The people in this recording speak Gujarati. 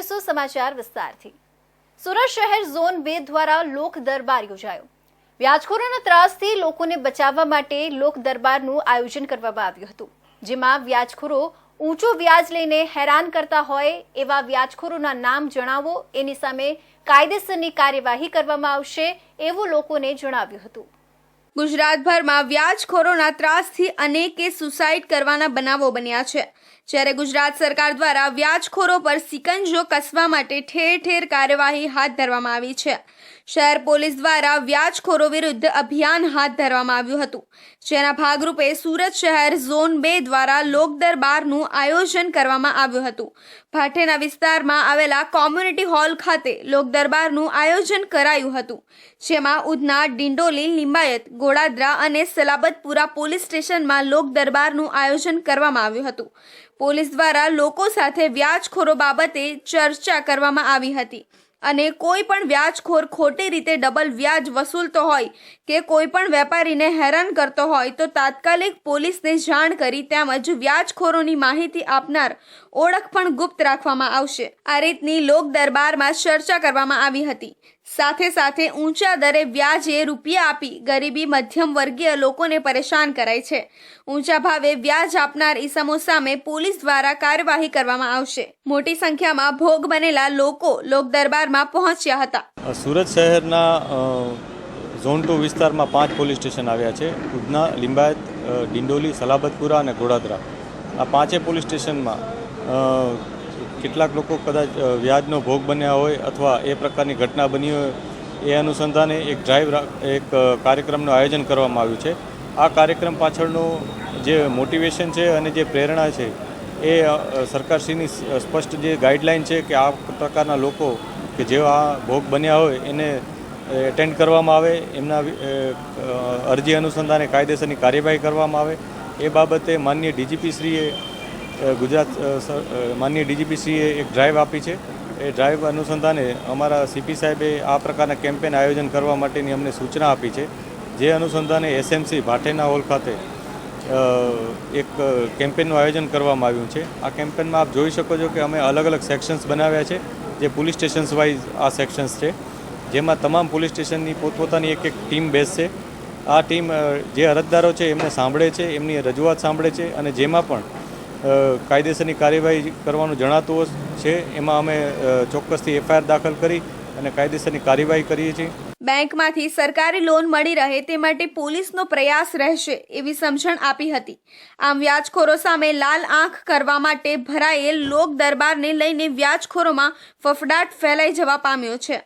જોઈશું સમાચાર વિસ્તારથી. સુરત શહેર ઝોન બે દ્વારા લોક દરબાર યોજાયો. વ્યાજખોરોના ત્રાસથી લોકોને બચાવવા માટે લોક દરબારનું આયોજન કરવામાં આવ્યું હતું, જેમાં વ્યાજખોરો ઊંચું વ્યાજ લઈને હેરાન કરતા હોય એવા વ્યાજખોરોના નામ જણાવો, એની સામે કાયદેસરની કાર્યવાહી કરવામાં આવશે એવું લોકોને જણાવ્યું હતું. ગુજરાતભરમાં વ્યાજખોરોના ત્રાસથી અનેકે સુસાઇડ કરવાના બનાવો બન્યા છે. જ્યારે ગુજરાત સરકાર દ્વારા વ્યાજખોરો પર સિકંજો કસવા માટે ઠેર ઠેર કાર્યવાહી હાથ ધરવામાં આવી છે. શહેર પોલીસ દ્વારા વ્યાજખોરો વિરુદ્ધ અભિયાન હાથ ધરવામાં આવ્યું હતું. જેના ભાગરૂપે સુરત શહેર ઝોન બે દ્વારા લોકદરબારનું આયોજન કરવામાં આવ્યું હતું. ભાટેના વિસ્તારમાં આવેલા કોમ્યુનિટી હોલ ખાતે લોકદરબારનું આયોજન કરાયું હતું. જેમાં ઉધના, ડિંડોલી, લિંબાયત, ગોડાદરા અને સલાબતપુરા પોલીસ સ્ટેશનમાં લોક દરબારનું આયોજન કરવામાં આવ્યું હતું. પોલીસ દ્વારા લોકો સાથે વ્યાજખોરો બાબતે ચર્ચા કરવામાં આવી હતી. અને કોઈ પણ વ્યાજખોર ખોટી રીતે ડબલ વ્યાજ વસૂલતો હોય કે કોઈ પણ વેપારીને હેરાન કરતો હોય તો તાત્કાલિક પોલીસને જાણ કરી તેમજ વ્યાજખોરોની માહિતી આપનાર ઓળખ પણ ગુપ્ત રાખવામાં આવશે. આ રીતની લોક દરબારમાં ચર્ચા કરવામાં આવી હતી. સાથે સાથે ઊંચા દરે વ્યાજે રૂપિયા આપી ગરીબી મધ્યમ વર્ગીય લોકોને પરેશાન કરાય છે. ઊંચા ભાવે વ્યાજ આપનાર ઈસમો સામે પોલીસ દ્વારા કાર્યવાહી કરવામાં આવશે. મોટી સંખ્યામાં ભોગ બનેલા લોકો લોક દરબારમાં પહોંચ્યા હતા. સુરત શહેરના ઝોન ટુ વિસ્તારમાં પાંચ પોલીસ સ્ટેશન આવ્યા છે. ઉધના, લિંબાયત ડિંડોલી, સલાબતપુરા અને ઘોડાદરા. આ પાંચે પોલીસ સ્ટેશનમાં કેટલાક લોકો કદાચ વ્યાજનો ભોગ બન્યા હોય અથવા એ પ્રકારની ઘટના બની હોય, એ અનુસંધાને એક ડ્રાઈવ એક કાર્યક્રમનું આયોજન કરવામાં આવ્યું છે. આ કાર્યક્રમ પાછળનું જે મોટિવેશન છે અને જે પ્રેરણા છે, એ સરકારશ્રીની સ્પષ્ટ જે ગાઈડલાઇન છે કે આ પ્રકારના લોકો કે જેઓ આ ભોગ બન્યા હોય, એને એટેન્ડ કરવામાં આવે, એમના અરજી અનુસંધાને કાયદેસરની કાર્યવાહી કરવામાં આવે. એ બાબતે માનનીય ડીજીપીશ્રીએ ગુજરાત માનનીય ડીજીપીસીએ એક ડ્રાઈવ આપી છે. એ ડ્રાઈવ અનુસંધાને અમારા સીપી સાહેબે આ પ્રકારના કેમ્પેન આયોજન કરવા માટેની અમને સૂચના આપી છે. જે અનુસંધાને એસએમસી ભાટેના હોલ ખાતે એક કેમ્પેનનું આયોજન કરવામાં આવ્યું છે. આ કેમ્પેનમાં આપ જોઈ શકો છો કે અમે અલગ અલગ સેક્શન્સ બનાવ્યા છે, જે પોલીસ સ્ટેશન્સ વાઇઝ આ સેક્શન્સ છે. જેમાં તમામ પોલીસ સ્ટેશનની પોતપોતાની એક એક ટીમ બેસશે. આ ટીમ જે અરજદારો છે એમને સાંભળે છે, એમની રજૂઆત સાંભળે છે અને જેમાં પણ કાયદેસરની કાર્યવાહી કરવાનું જણાતું છે. એમાં અમે ચોક્કસથી એફઆઈઆર દાખલ કરી અને કાયદેસરની કાર્યવાહી કરીએ છીએ. બેંકમાંથી સરકારી લોન મળી રહે તે માટે પોલીસનો પ્રયાસ રહેશે એવી સમજણ આપી હતી. આમ વ્યાજખોરો સામે લાલ આંખ કરવા માટે ભરાયેલ લોક દરબારને લઈને વ્યાજખોરોમાં ફફડાટ ફેલાઈ જવા પામ્યો છે.